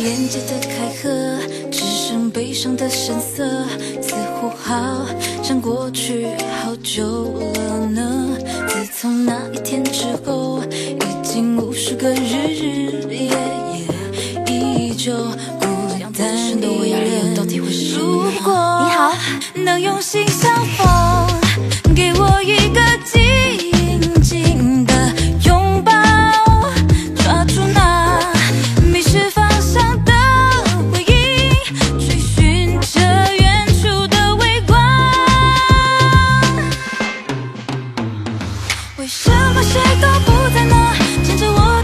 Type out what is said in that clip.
沿街的开合，只剩悲伤的神色，似乎好像过去好久了呢。自从那一天之后，已经无数个日日夜夜，依旧孤单一人。如果你好，能用心相逢。谁都不在拿牵着我